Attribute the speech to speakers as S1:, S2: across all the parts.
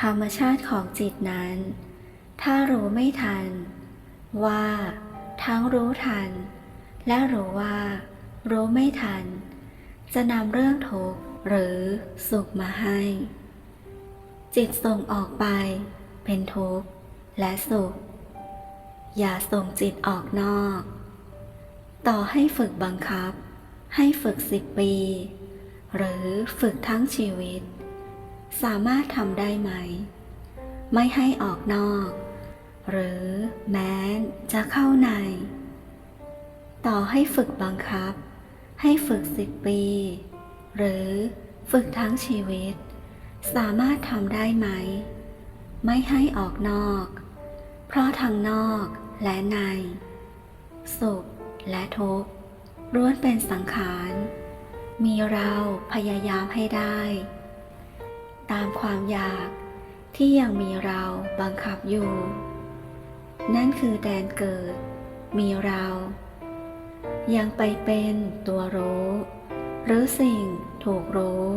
S1: ธรรมชาติของจิตนั้น ถ้ารู้ไม่ทัน ว่าทั้งรู้ทัน และรู้ว่า รู้ไม่ทัน จะนำเรื่องทุกข์หรือสุขมาให้ จิตส่งออกไป เป็นทุกข์และสุข อย่าส่งจิตออกนอก ต่อให้ฝึกบังคับ ให้ฝึกสิบปี หรือฝึกทั้งชีวิต สามารถทำได้ไหม ไม่ให้ออกนอก หรือแม้นจะเข้าใน ต่อให้ฝึกบังคับ ให้ฝึกสิบปี หรือฝึกทั้งชีวิต สามารถทำได้ไหม ไม่ให้ออกนอก เพราะทางนอกและใน สุขและทุกข์ล้วนเป็นสังขาร มีเราพยายามให้ได้ ตามความอยากที่ยังมีเราบังคับอยู่ นั่นคือแดนเกิด มีเรา ยังไปเป็นตัวรู้ หรือสิ่งถูกรู้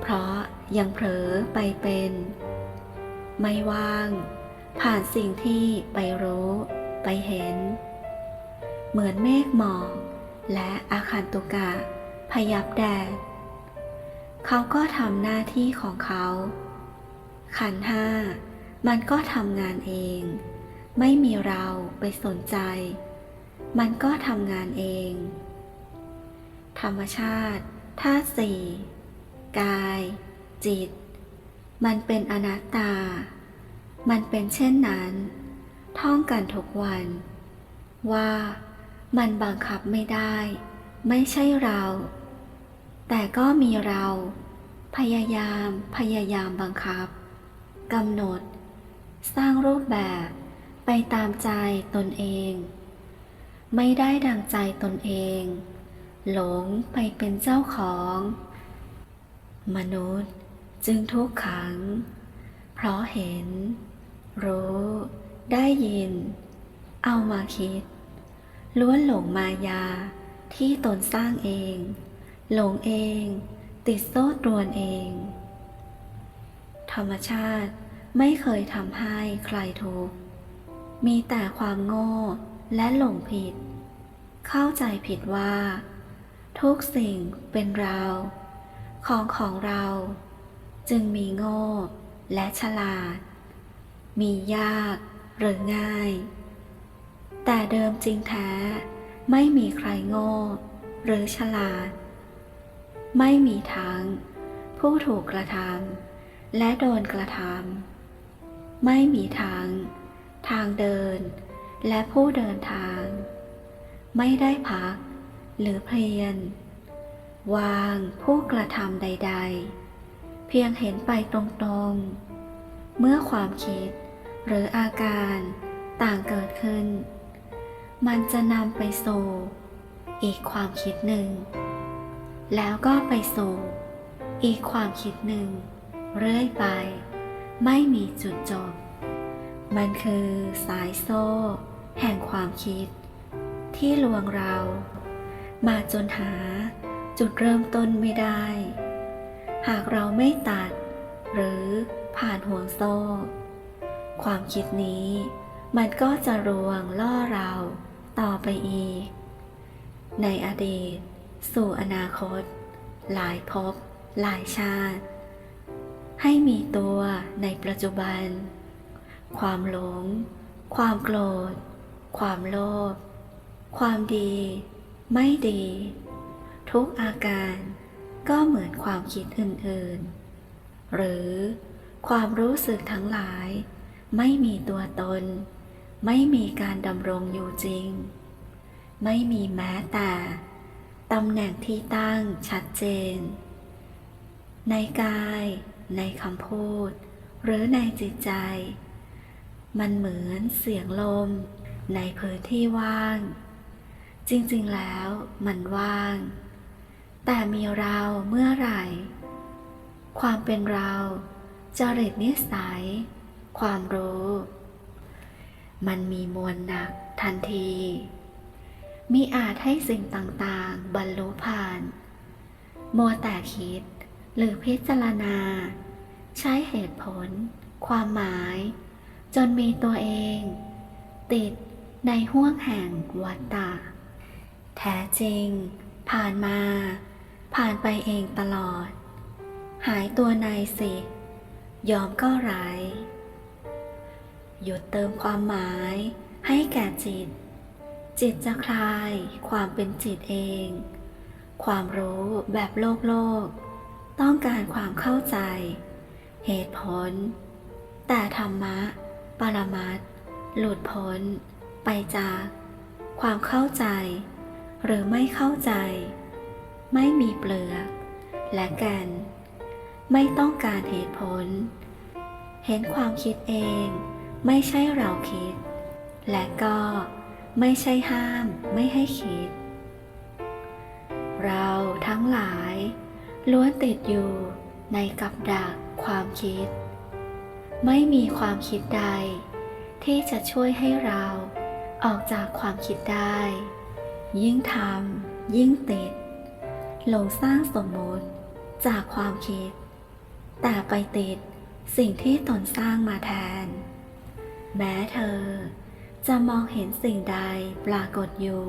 S1: เพราะยังเผลอไปเป็น ไม่ว่าง ผ่านสิ่งที่ไปรู้ ไปเห็น เหมือนเมฆหมอกและอาคันตุกะ พยับแดด เขาก็ทำหน้าที่ของเขา ขันห้า มันก็ทำงานเอง ไม่มีเราไปสนใจ มันก็ทำงานเอง ธรรมชาติธาตุสี่กาย จิต มันเป็นอนัตตา มันเป็นเช่นนั้น ท่องกันทุกวัน ว่ามันบังคับไม่ได้ ไม่ใช่เรา แต่ก็มีเรา พยายามพยายามบังคับกำหนด สร้างรูปแบบไปตามใจตนเอง ไม่ได้ดังใจตนเอง หลงไปเป็นเจ้าของ มนุษย์จึงทุกขัง เพราะเห็น รู้ ได้ยิน เอามาคิด ล้วนหลงมายาที่ตนสร้างเอง หลงเอง ติดโซ่ตรวนเอง ธรรมชาติไม่เคยทำให้ใครทุกข์มีแต่ความโง่และหลงผิด เข้าใจผิดว่า ทุกสิ่งเป็นเรา ของของเรา จึงมีโง่และฉลาด มียากหรือง่าย แต่เดิมจริงแท้ ไม่มีใครโง่ หรือฉลาด ไม่มีทั้งผู้ถูกกระทำและโดนกระทำไม่มีทั้งทางเดิน และผู้เดินทาง ไม่ได้พัก หรือเพลียน วางผู้กระทำใด ๆ เพียงเห็นไปตรงๆ เมื่อความคิดหรืออาการต่างเกิดขึ้น มันจะนำไปสู่อีกความคิดหนึ่ง แล้วก็ไปสู่อีกความคิดหนึ่ง เรื่อยไป ไม่มีจุดจบ มันคือสายโซ่ แห่งความคิด ที่ลวงเรา มาจนหาจุดเริ่มต้นไม่ได้ หากเราไม่ตัด หรือผ่านห่วงโซ่ ความคิดนี้ มันก็จะรวงล่อเราต่อไปอีก ในอดีต สู่อนาคต หลายภพหลายชาติ ให้มีตัวในปัจจุบัน ความหลง ความโกรธ ความโลภ ความดี ไม่ดี ทุกอาการก็เหมือนความคิดอื่นๆ หรือความรู้สึกทั้งหลาย ไม่มีตัวตน ไม่มีการดำรงอยู่จริง ไม่มีแม้แต่ ตำแหน่งที่ตั้งชัดเจน ในกาย ในคำพูด หรือในจิตใจ มันเหมือนเสียงลม ในพื้นที่ว่าง จริงๆแล้วมันว่าง แต่มีเราเมื่อไหร่ ความเป็นเราจริตนิสัย ความรู้ มันมีมวลหนักทันที มีอาจให้สิ่งต่างๆ บรรลุผ่าน มัวแต่คิดหรือพิจารณา ใช้เหตุผล ความหมาย จนมีตัวเอง ติดในห่วงแห่งวัฏฏะแท้จริง ผ่านมา ผ่านไปเองตลอด หายตัวในสิ ยอมก็ไรหยุดเติมความหมายให้แก่จิต จิตจะคลายความเป็นจิตเอง ความรู้แบบโลกโลก ต้องการความเข้าใจ เหตุผล แต่ธรรมะ ปรมัตหลุดพ้น ไปจาก ความเข้าใจ หรือไม่เข้าใจ ไม่มีเปลือก และกัน ไม่ต้องการเหตุผล เห็นความคิดเอง ไม่ใช่เราคิด และก็ ไม่ใช่ห้ามไม่ให้คิด เราทั้งหลายล้วนติดอยู่ในกับดักความคิด ไม่มีความคิดใด ที่จะช่วยให้เราออกจากความคิดได้ ยิ่งทำยิ่งติด หลงสร้างสมมติจากความคิด แต่ไปติดสิ่งที่ตนสร้างมาแทน แม้เธอ จะมองเห็นสิ่งใดปรากฏอยู่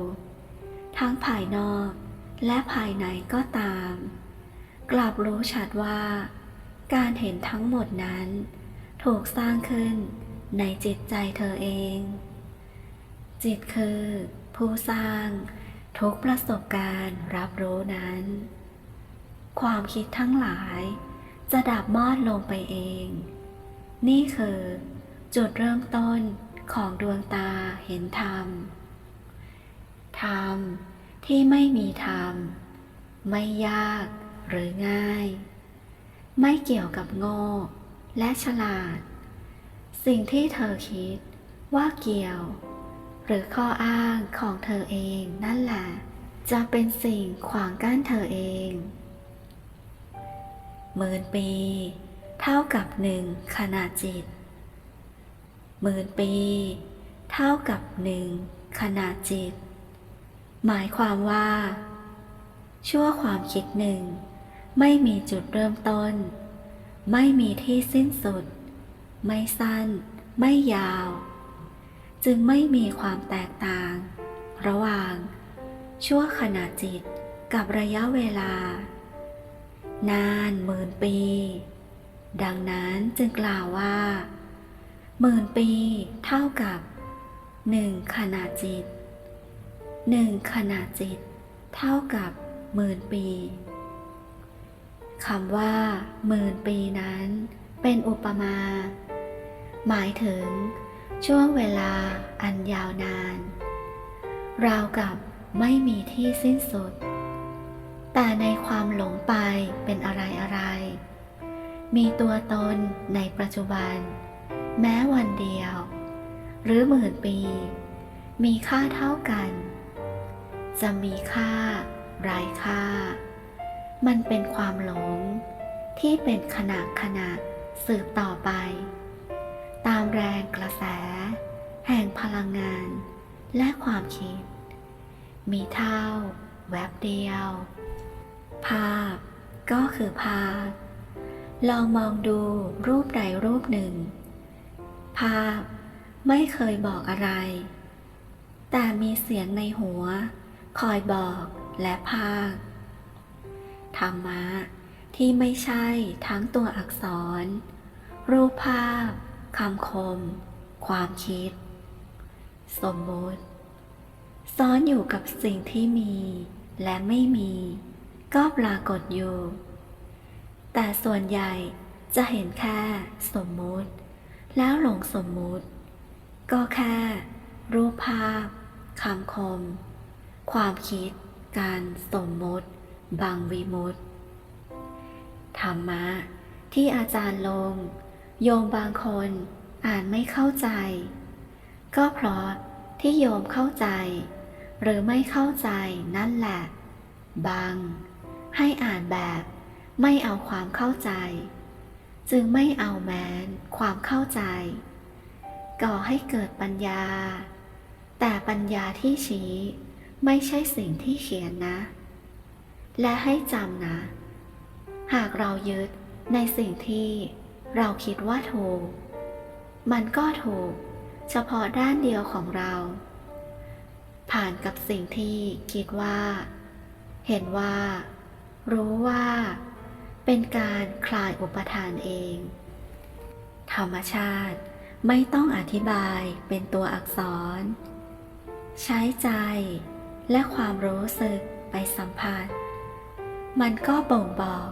S1: ทั้งภายนอกและภายในก็ตาม กลับรู้ชัดว่า การเห็นทั้งหมดนั้น ถูกสร้างขึ้นในจิตใจเธอเอง จิตคือ ผู้สร้างทุกประสบการณ์รับรู้นั้น ความคิดทั้งหลายจะดับมอดลงไปเอง นี่คือ จุดเริ่มต้น ของดวงตาเห็นธรรม ธรรมที่ไม่มีธรรม ไม่ยากหรือง่าย ไม่เกี่ยวกับโง่และฉลาด สิ่งที่เธอคิดว่าเกี่ยว หรือข้ออ้างของเธอเองนั่นแหละ จะเป็นสิ่งขวางกั้นเธอเองหมื่นปี เท่ากับหนึ่งขณะจิต หมื่นปี เท่ากับหนึ่งขณะจิต หมายความว่า ชั่วความคิดหนึ่ง ไม่มีจุดเริ่มต้น ไม่มีที่สิ้นสุด ไม่สั้น ไม่ยาว จึงไม่มีความแตกต่าง ระหว่าง ชั่วขณะจิตกับระยะเวลา นานหมื่นปี ดังนั้นจึงกล่าวว่า หมื่นปีเท่ากับหนึ่งขณะจิตหนึ่งขณะจิต เท่ากับหมื่นปีคำว่าหมื่นปีนั้น เป็นอุปมา หมายถึง ช่วงเวลาอันยาวนาน ราวกับไม่มีที่สิ้นสุด แต่ในความหลงไปเป็นอะไรอะไร มีตัวตนในปัจจุบัน แม้วันเดียว หรือหมื่นปี มีค่าเท่ากัน จะมีค่าไร้ค่า มันเป็นความหลงที่เป็นขนาดขนาดสืบต่อไป ตามแรงกระแส แห่งพลังงานและความคิด มีเท่า แวบเดียว ภาพก็คือภาพ ลองมองดูรูปใดรูปหนึ่ง ภาพ ไม่เคยบอกอะไร แต่มีเสียงในหัว คอยบอกและภาค ธรรมะที่ไม่ใช่ทั้งตัวอักษร รูปภาพคำคม ความคิด สมมติ ซ้อนอยู่กับสิ่งที่มี และไม่มี ก็ปรากฏอยู่ แต่ส่วนใหญ่จะเห็นแค่สมมุติ แล้วหลงสมมุติ ก็แค่ รูปภาพคำคม ความคิด การสมมติ บางวิมุตธรรมะ ที่อาจารย์ลง โยมบางคนอ่านไม่เข้าใจ ก็เพราะที่โยมเข้าใจ หรือไม่เข้าใจนั่นแหละ บาง ให้อ่านแบบไม่เอาความเข้าใจ จึงไม่เอาแม้นความเข้าใจ ก่อให้เกิดปัญญา แต่ปัญญาที่ชี้ไม่ใช่สิ่งที่เขียนนะ และให้จำนะ หากเรายึดในสิ่งที่เราคิดว่าถูก มันก็ถูก เฉพาะด้านเดียวของเรา ผ่านกับสิ่งที่คิดว่า เห็นว่า รู้ว่า เป็นการคลายอุปทานเอง ธรรมชาติไม่ต้องอธิบายเป็นตัวอักษร ใช้ใจและความรู้สึกไปสัมผัส มันก็บ่งบอก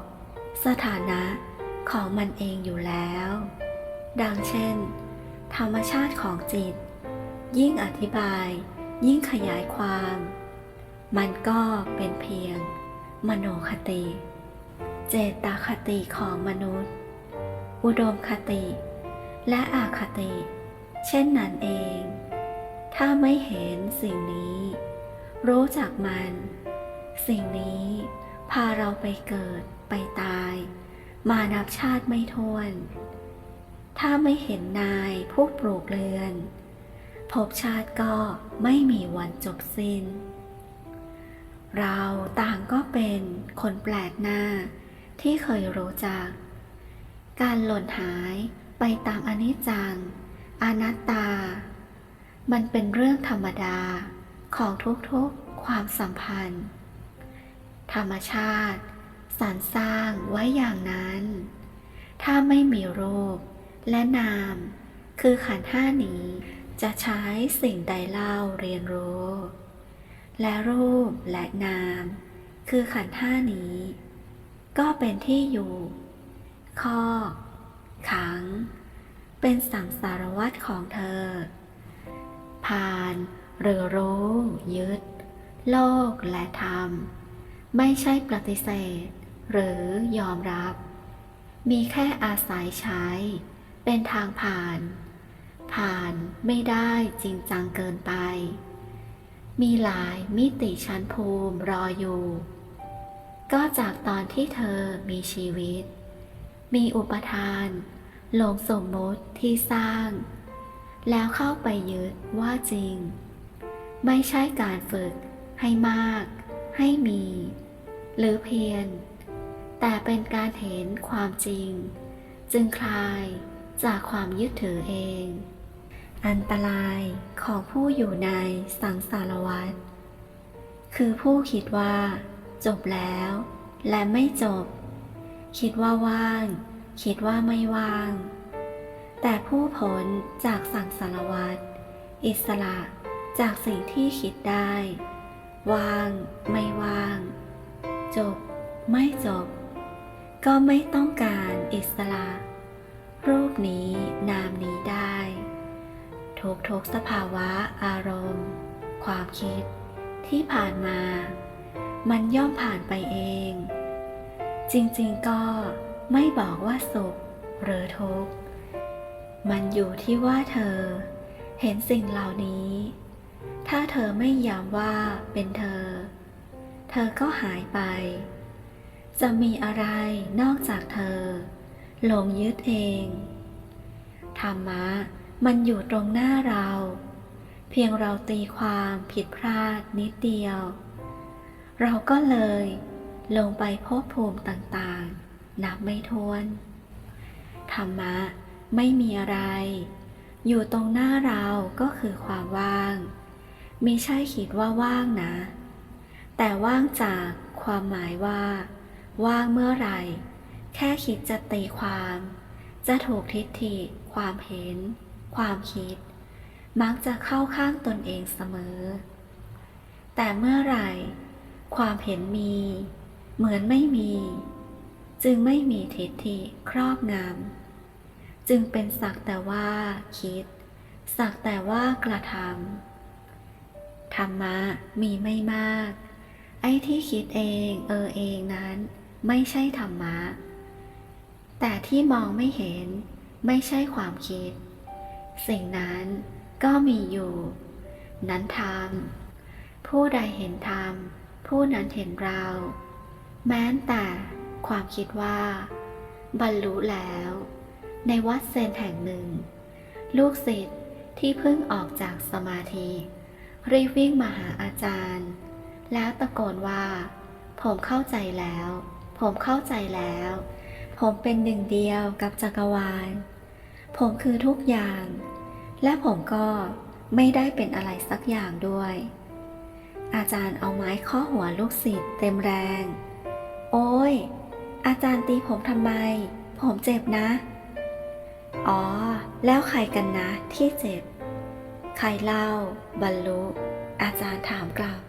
S1: สถานะของมันเองอยู่แล้ว ดังเช่น ธรรมชาติของจิต ยิ่งอธิบาย ยิ่งขยายความ มันก็เป็นเพียง มโนคติ เจตคติของมนุษย์ อุดมคติ และอาคติ เช่นนั้นเอง ถ้าไม่เห็นสิ่งนี้ รู้จักมัน สิ่งนี้พาเราไปเกิดไปตาย มานับชาติไม่ท้วน ถ้าไม่เห็นนายผู้ปลูกเรือนภพชาติก็ไม่มีวันจบสิ้น เราต่างก็เป็นคนแปลกหน้า ที่เคยรู้จัก การหล่นหายไปตามอนิจจัง อนัตตา มันเป็นเรื่องธรรมดาของทุกๆความสัมพันธ์ ธรรมชาติสรรสร้างไว้อย่างนั้น ถ้าไม่มีรูปและนาม คือขันห้านี้ จะใช้สิ่งใดเล่าเรียนรู้ และรูปและนาม คือขันห้านี้ ก็เป็นที่อยู่ ข้อ ขัง เป็นสังสารวัตรของเธอ ผ่านหรือรู้ ยึด โลกและธรรม ไม่ใช่ปฏิเสธ หรือยอมรับ มีแค่อาศัยใช้ เป็นทางผ่าน ผ่านไม่ได้จริงจังเกินไป มีหลายมิติชั้นภูมิรออยู่ ก็จากตอนที่เธอมีชีวิต มีอุปทานหลงสมมติที่สร้าง แล้วเข้าไปยึดว่าจริง ไม่ใช่การฝึกให้มาก ให้มี หรือเพียร แต่เป็นการเห็นความจริง จึงคลายจากความยึดถือเอง อันตรายของผู้อยู่ในสังสารวัฏคือผู้คิดว่า จบแล้ว และไม่จบ คิดว่าว่าง คิดว่าไม่ว่าง แต่ผู้พ้นจากสังสารวัฏอิสระจากสิ่งที่คิดได้ ว่าง ไม่ว่าง จบ ไม่จบ ก็ไม่ต้องการอิสระ รูปนี้นามนี้ได้ทุกทุกสภาวะอารมณ์ ความคิดที่ผ่านมา มันย่อมผ่านไปเอง จริงๆก็ไม่บอกว่าสุขหรือทุกข์ มันอยู่ที่ว่าเธอ เห็นสิ่งเหล่านี้ ถ้าเธอไม่ย้ำว่าเป็นเธอ เธอก็หายไป จะมีอะไรนอกจากเธอ หลงยึดเอง ธรรมะมันอยู่ตรงหน้าเรา เพียงเราตีความผิดพลาดนิดเดียว เราก็เลย ลงไปภพภูมิต่างๆ นับไม่ถ้วน ธรรมะไม่มีอะไร อยู่ตรงหน้าเราก็คือความว่างมิใช่คิดว่าว่างนะ แต่ว่างจากความหมายว่า ว่างเมื่อไหร่ แค่คิดจะตีความ จะถูกทิฏฐิ ความเห็น ความคิด มักจะเข้าข้างตนเองเสมอ แต่เมื่อไหร่ ความเห็นมี เหมือนไม่มี จึงไม่มีทิฏฐิครอบงำจึงเป็นสักแต่ว่าคิด สักแต่ว่ากระทำธรรมะมีไม่มาก ไอ้ที่คิดเองเออเองนั้นไม่ใช่ธรรมะ แต่ที่มองไม่เห็นไม่ใช่ความคิด สิ่งนั้นก็มีอยู่ นั้นธรรมผู้ใดเห็นธรรม ผู้นั้นเห็นเรา แม้แต่ความคิดว่า บรรลุแล้ว ในวัดเซนแห่งหนึ่ง ลูกศิษย์ที่เพิ่งออกจากสมาธิ รีบวิ่งมาหาอาจารย์ แล้วตะโกนว่า ผมเข้าใจแล้ว ผมเข้าใจแล้ว ผมเป็นหนึ่งเดียวกับจักรวาล ผมคือทุกอย่าง และผมก็ไม่ได้เป็นอะไรสักอย่างด้วย อาจารย์เอาไม้ข้อหัวลูกศิษย์เต็มแรง โอ้ย อาจารย์ตีผมทำไม ผมเจ็บนะ อ๋อ แล้วใครกันนะที่เจ็บ ใครเล่า บรรลุ อาจารย์ถามกลับ